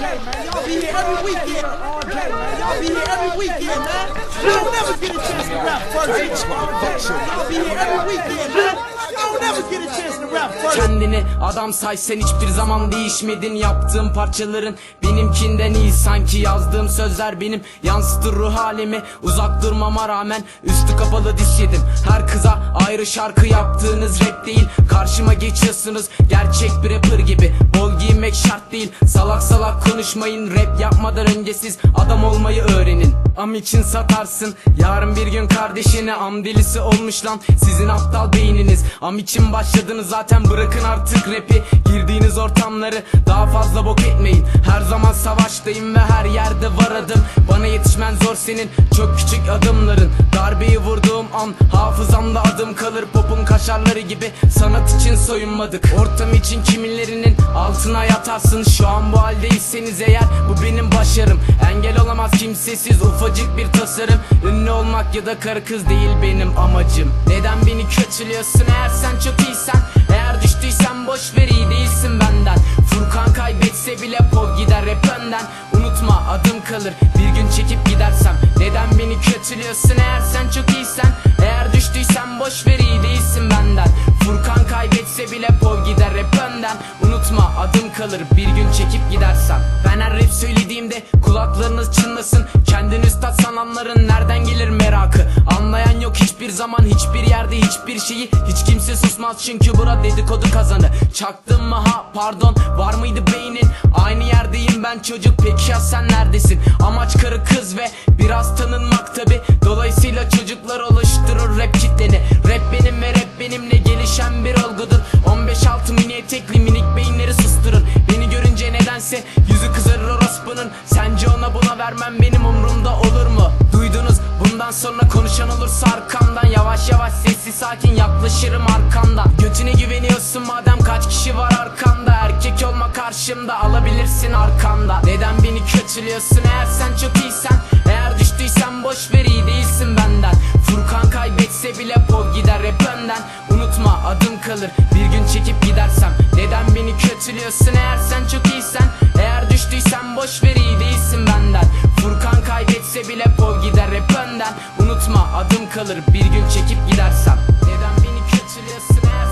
Y'all be here every weekend. Y'all be here every weekend, man. Y'all never get a chance to rap first. Y'all be here every weekend, man. Kendini adam say sen hiçbir zaman değişmedin Yaptığım parçaların benimkinden iyi Sanki yazdığım sözler benim yansıtır ruh halimi Uzak durmama rağmen üstü kapalı diş yedim Her kıza ayrı şarkı yaptığınız rap değil Karşıma geçiyorsunuz gerçek bir rapper gibi Bol giymek şart değil. Salak salak konuşmayın Rap yapmadan önce siz adam olmayı öğrenin. Am için satarsın yarın bir gün kardeşine Am delisi olmuş lan. Sizin aptal beyniniz Am için başladınız zaten bırakın artık rapi. Girdiğiniz ortamları daha fazla bok etmeyin. Her zaman savaştayım ve her yerde var adım. Bana yetişmen zor senin çok küçük adımların. Darbeyi vurduğum an hafızamda adım kalır. Popun kaşarları gibi sanat için soyunmadık. Ortam için kimilerinin altına yatarsın. Şu an bu haldeyseniz eğer bu benim başarım. Engel olamaz kimsesiz ufacık bir tasarım. Ünlü olmak ya da karı kız değil benim amacım. Neden beni kötülüyorsun? Eğer sen çok iyisen Eğer düştüysen boş ver iyi değilsin benden. Furkan kaybetse bile pov gider hep önden. Unutma adım kalır. Bir gün çekip gidersem. Neden beni kötülüyorsun? Eğer sen çok iyisen Eğer düştüysen boş ver iyi değilsin benden Furkan kaybetse bile pov gider hep önden. Unutma adım kalır bir gün çekip gidersem Ben her rap söylediğimde kulaklarınız çınlasın. Kendini üstad sananların nereden gelir merakı? Anlayan yok hiçbir zaman hiçbir yerde hiçbir şeyi. Hiç kimse susmaz çünkü bura dedikodu kazanı. Çaktın mı? Ha pardon. Var mıydı beynin? Aynı yerdeyim ben çocuk. Peki ya sen neredesin? Amaç karı kız ve biraz tanınmak tabi Dolayısıyla çocuklar oluşturur rap kitleni bir olgudur 15-6 mini etekli minik beyinleri susturun Beni görünce nedense yüzü kızarır orospunun. Sence ona buna vermem benim umrumda olur mu? Duydunuz bundan sonra konuşan olursa arkamdan. Yavaş yavaş sessiz sakin yaklaşırım arkamdan. Götüne güveniyorsun madem kaç kişi var arkanda. Erkek olma karşımda alabilirsin arkanda. Neden beni kötülüyorsun? Eğer sen çok iyisen Eğer düştüysen boş ver iyi değilsin benden. Furkan kaybetse bile pov gider hep önden adım kalır. Bir gün çekip gidersem Neden beni kötülüyorsun? Eğer sen çok iyisen Eğer düştüysen boş ver iyi değilsin benden. Furkan kaybetse bile Pol gider hep önden. Unutma adım kalır. Bir gün çekip gidersem Neden beni kötülüyorsun? Eğer